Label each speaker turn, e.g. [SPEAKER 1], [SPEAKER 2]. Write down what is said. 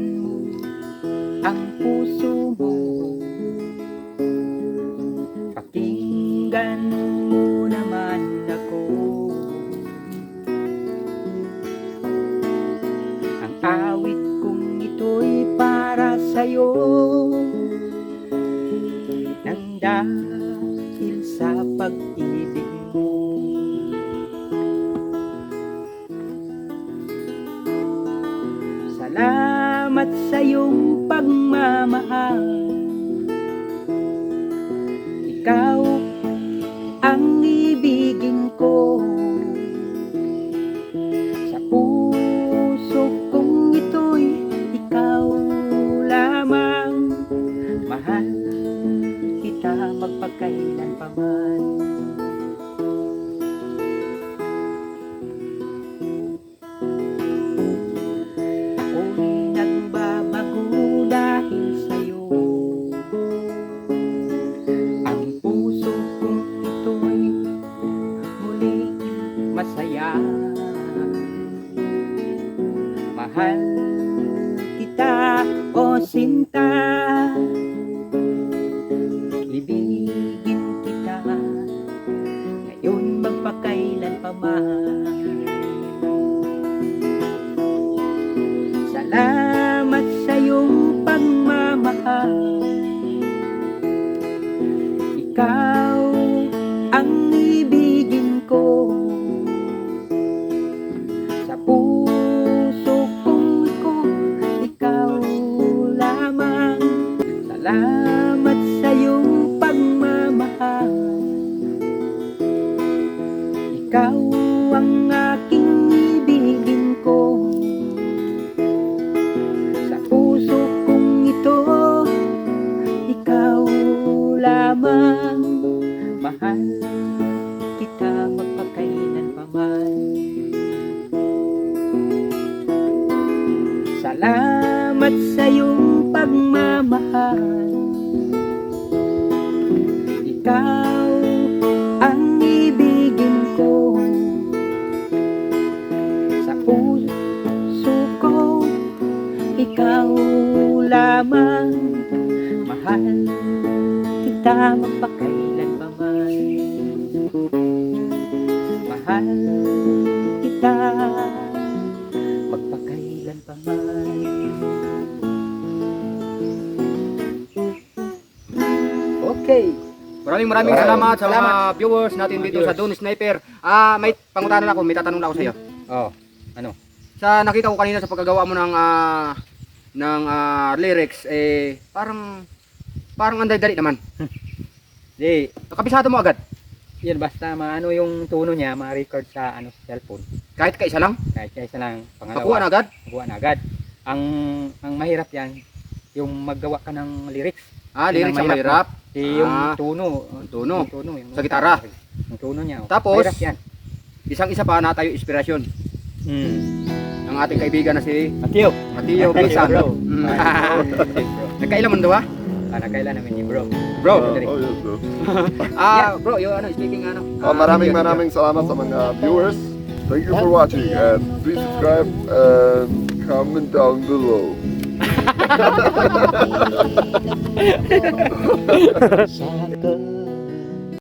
[SPEAKER 1] buksan mo ang puso mo. Pakinggan mo naman ako. Ang awit kong ito'y para sa'yo Salamat sa iyong pagmamahal. Ikaw ang ibigin masaya. Mahal kita o sinta Ibigin kita. Ngayon magpakailan pa Salamat sa iyong pagmamahal. Ikaw Salamat sa iyong pagmamahal. Ikaw ang aking ibigin ko. Sa puso kong ito Ikaw lamang Mahal Ikaw ang ibigin ko. Sa puso ko ikaw lamang. Mahal kita magpakailan pa man Mahal kita magpakailan pa man Okay
[SPEAKER 2] Maraming maraming salamat sa mga viewers natin dito sa Dun Sniper. Ah, may pangutanan ako, may tatanong na ako sa iyo.
[SPEAKER 3] Oh,
[SPEAKER 2] Sa nakita ko kanina sa pagkagawa mo ng ah, ng ah, lyrics eh parang parang anday dali naman.
[SPEAKER 3] di,
[SPEAKER 2] Kabisado mo agad.
[SPEAKER 3] yan basta maano yung tono niya, ma-record sa ano sa cellphone.
[SPEAKER 2] Kahit kaisa lang,
[SPEAKER 3] Kahit siya isa lang
[SPEAKER 2] kakuha na
[SPEAKER 3] pangalawa,
[SPEAKER 2] agad.
[SPEAKER 3] nakuha na agad. Ang ang mahirap yan, yung maggawa ka ng lyrics.
[SPEAKER 2] Ah,
[SPEAKER 3] Yun
[SPEAKER 2] lyrics
[SPEAKER 3] ang mahirap.
[SPEAKER 2] mahirap.
[SPEAKER 3] Eh, yung
[SPEAKER 2] Ah,
[SPEAKER 3] tono,
[SPEAKER 2] ang tono.
[SPEAKER 3] yung tono yung
[SPEAKER 2] Sa gitara.
[SPEAKER 3] Yung tono niya. oh.
[SPEAKER 2] Tapos,
[SPEAKER 3] mahirap yan.
[SPEAKER 2] Isang isa pa na tayo inspirasyon.
[SPEAKER 3] Mm.
[SPEAKER 2] Ang ating kaibigan na si
[SPEAKER 3] Matthew.
[SPEAKER 2] Mateo Pisan.
[SPEAKER 3] bro.
[SPEAKER 2] Mm.
[SPEAKER 3] Ah.
[SPEAKER 2] Nagkailan man daw ah?
[SPEAKER 3] Ah, nakailan namin ni bro.
[SPEAKER 2] Bro.
[SPEAKER 4] Oh, yes, bro.
[SPEAKER 2] Ah, bro, yung ano, speaking ano.
[SPEAKER 4] Oh,
[SPEAKER 2] ah,
[SPEAKER 4] maraming
[SPEAKER 2] video,
[SPEAKER 4] maraming salamat sa mga viewers. Thank you for watching and please subscribe and comment down below.
[SPEAKER 1] Sa